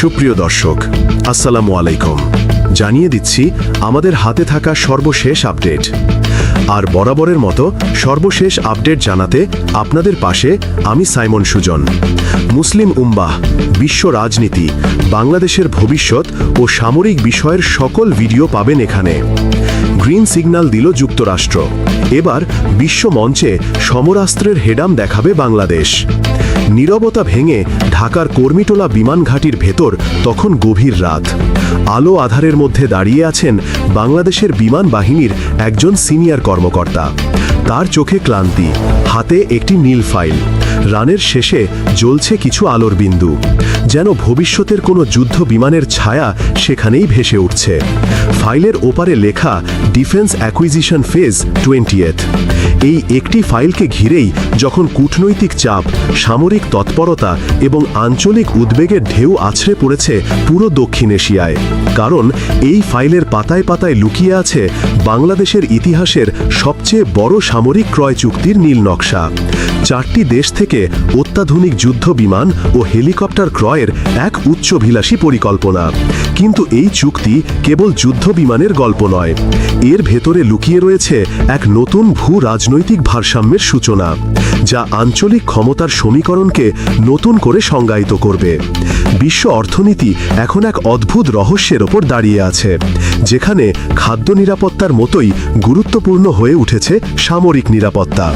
সুপ্রিয় দর্শক, আসসালামু আলাইকুম। জানিয়ে দিচ্ছি, আমাদের হাতে থাকা সর্বশেষ আপডেট। আর বরাবরের মতো সর্বশেষ আপডেট জানাতে আপনাদের পাশে আমি সাইমন সুজন। মুসলিম উম্বাহ বিশ্ব রাজনীতি, বাংলাদেশের ভবিষ্যৎ ও সামরিক বিষয়ের সকল ভিডিও পাবেন এখানে। গ্রিন সিগন্যাল দিল যুক্তরাষ্ট্র। এবার বিশ্ব মঞ্চে সমরাস্ত্রের হেডাম দেখাবে বাংলাদেশ। নীরবতা ভেঙে ঢাকার কর্মীটোলা বিমান ঘাঁটির ভেতর তখন গভীর রাত। আলো আধারের মধ্যে দাঁড়িয়ে আছেন বাংলাদেশের বিমান বাহিনীর একজন সিনিয়র কর্মকর্তা। তার চোখে ক্লান্তি, হাতে একটি নীল ফাইল। রানের শেষে জ্বলছে কিছু আলোর বিন্দু। যেন ভবিষ্যতের কোনো যুদ্ধ বিমানের ছায়া সেখানেই ভেসে উঠছে। ফাইলের ওপারে লেখা, ডিফেন্স অ্যাকুইজিশন ফেজ টোয়েন্টিয়েথ এই একটি ফাইলকে ঘিরেই যখন কূটনৈতিক চাপ, সামরিক তৎপরতা এবং আঞ্চলিক উদ্বেগের ঢেউ আছড়ে পড়েছে পুরো দক্ষিণ এশিয়ায়, কারণ এই ফাইলের পাতায় পাতায় লুকিয়ে আছে বাংলাদেশের ইতিহাসের সবচেয়ে বড় সামরিক ক্রয় চুক্তির নীল নকশা। চারটি দেশ থেকে অত্যাধুনিক যুদ্ধ বিমান ও হেলিকপ্টার ক্রয়ের এক উচ্চভিলাষী পরিকল্পনা। কিন্তু এই চুক্তি কেবল যুদ্ধ বিমানের গল্প নয়। এর ভেতরে লুকিয়ে রয়েছে এক নতুন ভূ রাজনৈতিক ভারসাম্যের সূচনা, যা আঞ্চলিক ক্ষমতার সমীকরণকে নতুন করে সংজ্ঞায়িত করবে। বিশ্ব অর্থনীতি এখন এক অদ্ভুত রহস্যের ওপর দাঁড়িয়ে আছে, যেখানে খাদ্য নিরাপত্তার মতোই গুরুত্বপূর্ণ হয়ে উঠেছে সামরিক নিরাপত্তা।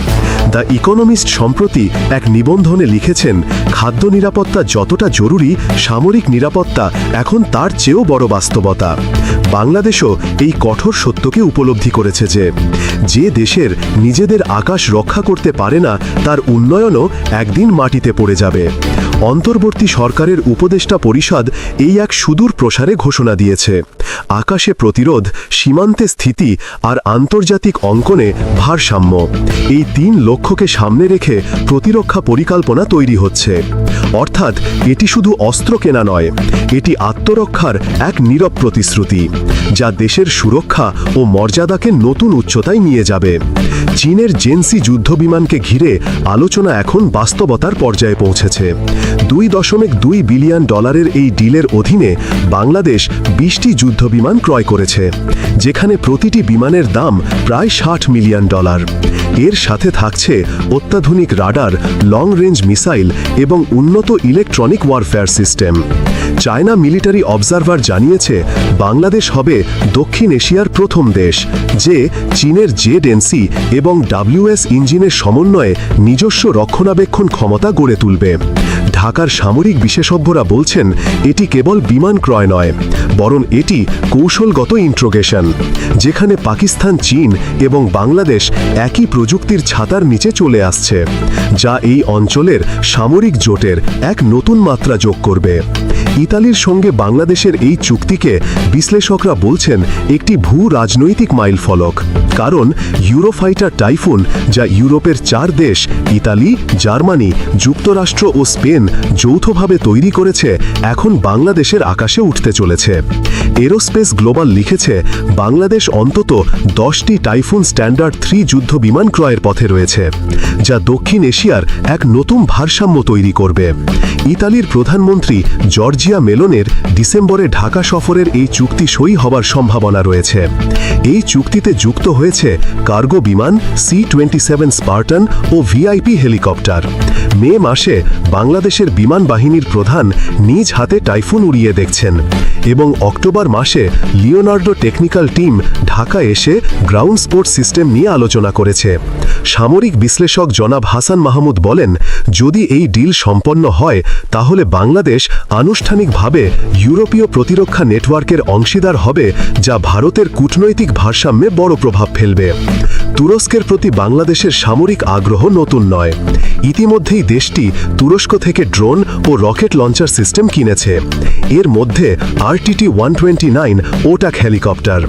দ্য ইকোনমিস্ট সম্প্রতি এক নিবন্ধনে লিখেছেন, খাদ্য নিরাপত্তা যতটা জরুরি, সামরিক নিরাপত্তা এখন তার চেয়েও বড় বাস্তবতা। বাংলাদেশও এই কঠোর সত্যকে উপলব্ধি করেছে যে যে দেশের নিজেদের আকাশ রক্ষা করতে পারে না, তার উন্নয়নও একদিন মাটিতে পড়ে যাবে। অন্তর্বর্তী সরকারের উপদেষ্টা পরিষদ এই এক সুদূর প্রসারে ঘোষণা দিয়েছে। আকাশে প্রতিরোধ, সীমান্তে স্থিতি আর আন্তর্জাতিক অঙ্কনে ভারসাম্য। এই তিন লক্ষ্যকে সামনে রেখে প্রতিরক্ষা পরিকল্পনা তৈরি হচ্ছে। অর্থাৎ এটি শুধু অস্ত্র কেনা নয়, এটি আত্মরক্ষার এক নীরব প্রতিশ্রুতি, যা দেশের সুরক্ষা ও মর্যাদাকে নতুন উচ্চতায় নিয়ে যাবে। চীনের জেন্সি যুদ্ধবিমানকে ঘিরে আলোচনা এখন বাস্তবতার পর্যায়ে পৌঁছেছে। দুই দশমিক দুই বিলিয়ন ডলারের এই ডিলের অধীনে বাংলাদেশ বিশটি যুদ্ধবিমান ক্রয় করেছে, যেখানে প্রতিটি বিমানের দাম প্রায় ষাট মিলিয়ন ডলার। এর সাথে থাকছে অত্যাধুনিক রাডার, লং রেঞ্জ মিসাইল এবং উন্নত electronic warfare system. China military observer জানিয়েছে, বাংলাদেশ হবে দক্ষিণ এশিয়ার প্রথম দেশ, যে চীনের জেডএনসি এবং ডাব্লিউএস ইঞ্জিনের সমন্বয়ে নিজস্ব রক্ষণাবেক্ষণ ক্ষমতা গড়ে তুলবে। ঢাকার সামরিক বিশেষজ্ঞরা বলছেন, এটি কেবল বিমান ক্রয় নয়, বরং এটি কৌশলগত ইন্ট্রোগেশন, যেখানে পাকিস্তান, চীন এবং বাংলাদেশ একই প্রযুক্তির ছাতার নিচে চলে আসছে, যা এই অঞ্চলের সামরিক জোটের এক নতুন মাত্রা যোগ করবে। ইতালির সঙ্গে বাংলাদেশের এই চুক্তিকে বিশ্লেষকরা বলছেন একটি ভূ রাজনৈতিক মাইল ফলক। কারণ ইউরোফাইটার টাইফুন, যা ইউরোপের চার দেশ, ইতালি, জার্মানি, যুক্তরাষ্ট্র ও স্পেন, যৌথভাবে তৈরি করেছে, এখন বাংলাদেশের আকাশে উঠতে চলেছে। এরোস্পেস গ্লোবাল লিখেছে, বাংলাদেশ অন্তত দশটি টাইফুন স্ট্যান্ডার্ড থ্রি যুদ্ধ বিমান ক্রয়ের পথে রয়েছে, যা দক্ষিণ এশিয়ার এক নতুন ভারসাম্য তৈরি করবে। ইতালির প্রধানমন্ত্রী জর্জিয়া মেলোনের ডিসেম্বরে ঢাকা সফরের এই চুক্তি সই হবার সম্ভাবনা রয়েছে। এই চুক্তিতে যুক্ত হয়েছে কার্গো বিমান সি টোয়েন্টি সেভেন স্পার্টন ও ভিআইপি হেলিকপ্টার। মে মাসে বাংলাদেশের বিমান বাহিনীর প্রধান নিজ হাতে টাইফুন উড়িয়ে দেখছেন এবং অক্টোবর মাসে লিওনার্ডো টেকনিক্যাল টিম ঢাকা এসে গ্রাউন্ড স্পোর্টস সিস্টেম নিয়ে আলোচনা করেছে। সামরিক বিশ্লেষক জনাব হাসান মাহমুদ বলেন, যদি এই ডিল সম্পন্ন হয়, তাহলে বাংলাদেশ আনুষ্ঠানিকভাবে ইউরোপীয় প্রতিরক্ষা নেটওয়ার্কের অংশীদার হবে, যা ভারতের কূটনৈতিক ভারসাম্যে বড় প্রভাব ফেলবে। তুরস্কের প্রতি বাংলাদেশের সামরিক আগ্রহ নতুন নয়। ইতিমধ্যেই দেশটি তুরস্ক থেকে ড্রোন ও রকেট লঞ্চার সিস্টেম কিনেছে। এর মধ্যে RTT one twenty nine ATAK helicopter.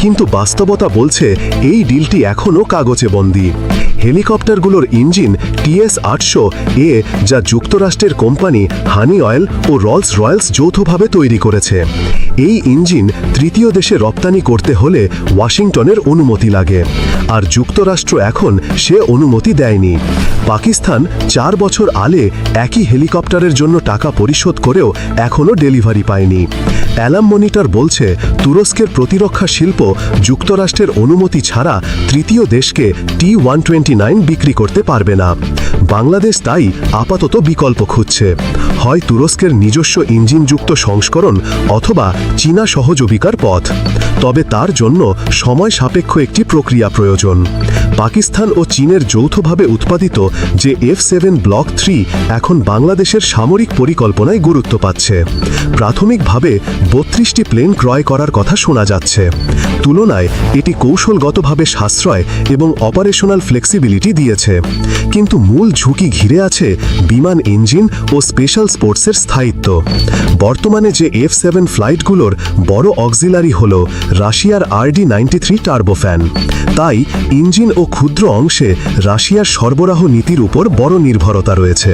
কিন্তু বাস্তবতা বলছে এই ডিলটি এখনও কাগজে বন্দী। হেলিকপ্টারগুলোর ইঞ্জিন টিএস আটশো এ, যা যুক্তরাষ্ট্রের কোম্পানি হানি অয়েল ও রলস রয়্যালস যৌথভাবে তৈরি করেছে। এই ইঞ্জিন তৃতীয় দেশে রপ্তানি করতে হলে ওয়াশিংটনের অনুমতি লাগে। আর যুক্তরাষ্ট্র এখন সে অনুমতি দেয়নি। পাকিস্তান চার বছর আলে একই হেলিকপ্টারের জন্য টাকা পরিশোধ করেও এখনও ডেলিভারি পায়নি। অ্যালাম মনিটর বলছে, তুরস্কের প্রতিরক্ষা শিল্প যুক্তরাষ্ট্রের অনুমতি ছাড়া তৃতীয় দেশকে টি ওয়ান বিক্রি করতে পারবে না। বাংলাদেশ তাই আপাতত বিকল্প খুঁজছে। হয় তুরস্কের নিজস্ব ইঞ্জিনযুক্ত সংস্করণ অথবা চীনা সহযোগিতার পথ। তবে তার জন্য সময় সাপেক্ষ একটি প্রক্রিয়া প্রয়োজন। পাকিস্তান ও চীনের যৌথভাবে উৎপাদিত যে এফ সেভেন ব্লক থ্রি এখন বাংলাদেশের সামরিক পরিকল্পনায় গুরুত্ব পাচ্ছে। প্রাথমিকভাবে বত্রিশটি প্লেন ক্রয় করার কথা শোনা যাচ্ছে। তুলনায় এটি কৌশলগতভাবে সাশ্রয় এবং অপারেশনাল ফ্লেক্সিবিলিটি দিয়েছে। কিন্তু মূল ঝুঁকি ঘিরে আছে বিমান ইঞ্জিন ও স্পেশাল স্পোর্টসের স্থায়িত্ব। বর্তমানে যে এফ সেভেন ফ্লাইটগুলোর বড় অক্সিলারি হল রাশিয়ার আরডি নাইনটি থ্রি টার্বোফ্যান তাই ইঞ্জিন ও ক্ষুদ্র অংশে রাশিয়ার সরবরাহ নীতির উপর বড় নির্ভরতা রয়েছে।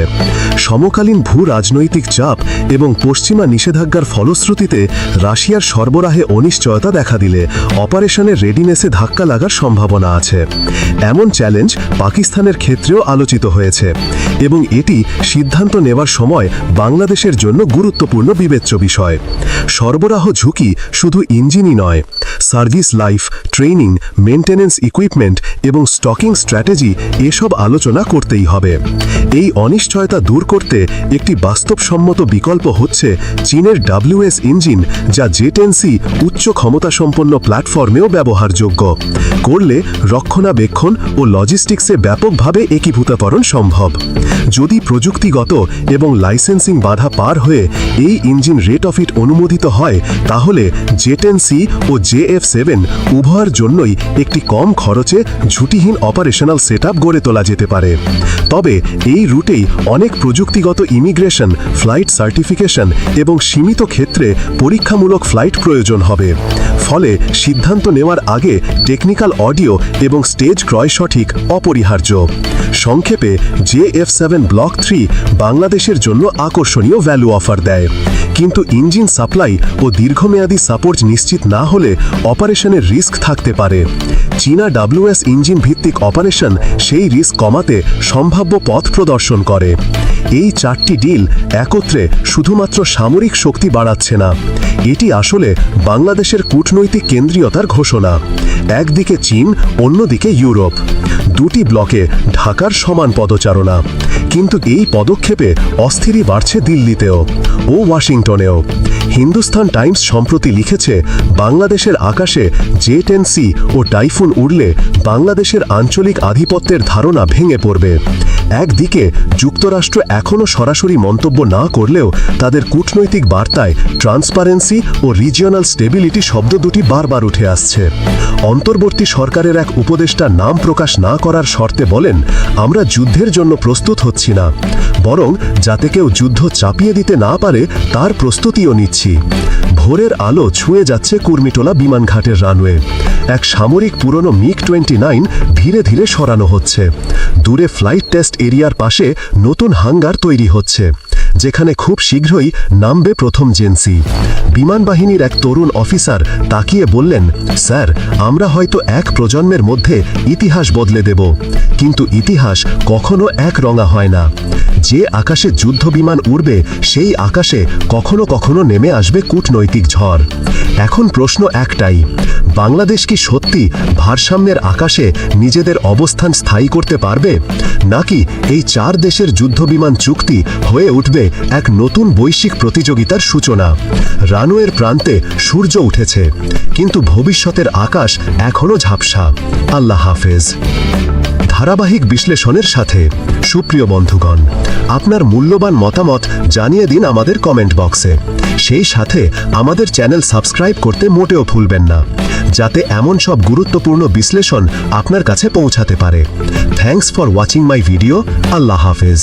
সমকালীন ভূ রাজনৈতিক চাপ এবং পশ্চিমা নিষেধাজ্ঞার ফলশ্রুতিতে রাশিয়ার সরবরাহে অনিশ্চয়তা দেখা দিলে অপারেশনের রেডিনেসে ধাক্কা লাগার সম্ভাবনা আছে। এমন চ্যালেঞ্জ পাকিস্তানের ক্ষেত্রেও আলোচিত হয়েছে এবং এটি সিদ্ধান্ত নেওয়ার সময় বাংলাদেশের জন্য গুরুত্বপূর্ণ বিবেচ্য বিষয়। সরবরাহ ঝুঁকি শুধু ইঞ্জিনই নয়, service life, training maintenance equipment এবং স্টকিং স্ট্র্যাটেজি এসব আলোচনা করতেই হবে। এই অনিশ্চয়তা দূর করতে একটি বাস্তবসম্মত বিকল্প হচ্ছে চীনের ডাব্লিউএস ইঞ্জিন যা জেটেন্সি উচ্চ ক্ষমতাসম্পন্ন প্ল্যাটফর্মেও ব্যবহারযোগ্য। করলে রক্ষণাবেক্ষণ ও লজিস্টিক্সে ব্যাপকভাবে একীভূতাকরণ সম্ভব। যদি প্রযুক্তিগত এবং লাইসেন্সিং বাধা পার হয়ে এই ইঞ্জিন রেট অফ ইট অনুমোদিত হয়, তাহলে জেটেন সি ও জে এফ সেভেন উভয়ের জন্যই একটি কম খরচে ঝুঁটিহীন অপারেশনাল সেট গড়ে তোলা যেতে পারে। তবে এই রুটেই অনেক প্রযুক্তিগত ইমিগ্রেশন ফ্লাইট সার্টিফিকেশন এবং সীমিত ক্ষেত্রে পরীক্ষামূলক ফ্লাইট প্রয়োজন হবে। ফলে সিদ্ধান্ত নেওয়ার আগে টেকনিক্যাল অডিও এবং স্টেজ ক্রয় সঠিক, অপরিহার্য। সংক্ষেপে, J F seven block three বাংলাদেশের জন্য আকর্ষণীয় ভ্যালু অফার দেয়। কিন্তু ইঞ্জিন সাপ্লাই ও দীর্ঘমেয়াদী সাপোর্ট নিশ্চিত না হলে অপারেশনের রিস্ক থাকতে পারে। চীনা ডাব্লিউএস ইঞ্জিন ভিত্তিক অপারেশন সেই রিস্ক কমাতে সম্ভাব্য পথ প্রদর্শন করে। এই চারটি ডিল একত্রে শুধুমাত্র সামরিক শক্তি বাড়াচ্ছে না। এটি আসলে বাংলাদেশের কূটনৈতিক কেন্দ্রীয়তার ঘোষণা। একদিকে চীন, অন্যদিকে ইউরোপ। দুটি ব্লকে ঢাকার সমান পদচারণা। কিন্তু এই পদক্ষেপে অস্থিরই বাড়ছে দিল্লিতেও ও ওয়াশিংটনেও। হিন্দুস্তান টাইমস সম্প্রতি লিখেছে, বাংলাদেশের আকাশে জে টেন সি ও টাইফুন উড়লে বাংলাদেশের আঞ্চলিক আধিপত্যের ধারণা ভেঙে পড়বে। একদিকে, যুক্তরাষ্ট্র এখনও সরাসরি মন্তব্য না করলেও তাদের কূটনৈতিক বার্তায় ট্রান্সপারেন্সি ও রিজিওনাল স্টেবিলিটি শব্দ দুটি বারবার উঠে আসছে। অন্তর্বর্তী সরকারের এক উপদেষ্টা নাম প্রকাশ না করার শর্তে বলেন, আমরা যুদ্ধের জন্য প্রস্তুত হচ্ছি না। বরং যাতে কেউ যুদ্ধ চাপিয়ে দিতে না পারে, তার প্রস্তুতিও নিচ্ছি। ভোরের আলো ছুঁয়ে যাচ্ছে কুর্মিটোলা বিমানঘাটের রানওয়ে। এক সামরিক পুরনো মিক টোয়েন্টি নাইন ধীরে ধীরে সরানো হচ্ছে। দূরে ফ্লাইট টেস্ট এরিয়ার পাশে নতুন হাঙ্গার তৈরি হচ্ছে। যেখানে খুব শীঘ্রই নামবে প্রথম জেন্সি। বিমান বাহিনীর এক তরুণ অফিসার তাকিয়ে বললেন, স্যার, আমরা হয়তো এক প্রজন্মের মধ্যে ইতিহাস বদলে দেব। কিন্তু ইতিহাস কখনো এক রঙা হয় না। যে আকাশে যুদ্ধ বিমান উড়বে, সেই আকাশে কখনো কখনো নেমে আসবে কূটনৈতিক ঝড়। এখন প্রশ্ন একটাই, বাংলাদেশ কি সত্যি ভারসাম্যের আকাশে নিজেদের অবস্থান স্থায়ী করতে পারবে? নাকি এই চার দেশের যুদ্ধবিমান চুক্তি হয়ে উঠবে এক নতুন বৈশ্বিক প্রতিযোগিতার সূচনা। রানওয়ের প্রান্তে সূর্য উঠেছে, কিন্তু ভবিষ্যতের আকাশ এখনও ঝাপসা। আল্লাহ হাফেজ। ধারাবাহিক বিশ্লেষণের সাথে, সুপ্রিয় বন্ধুগণ, আপনার মূল্যবান মতামত জানিয়ে দিন আমাদের কমেন্ট বক্সে। সেই সাথে আমাদের চ্যানেল সাবস্ক্রাইব করতে মোটেও ভুলবেন না, যাতে এমন সব গুরুত্বপূর্ণ বিশ্লেষণ আপনার কাছে পৌঁছাতে পারে। Thanks for watching my video. আল্লাহ হাফেজ।